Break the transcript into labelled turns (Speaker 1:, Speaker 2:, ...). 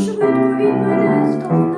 Speaker 1: швидко від мене здогнали.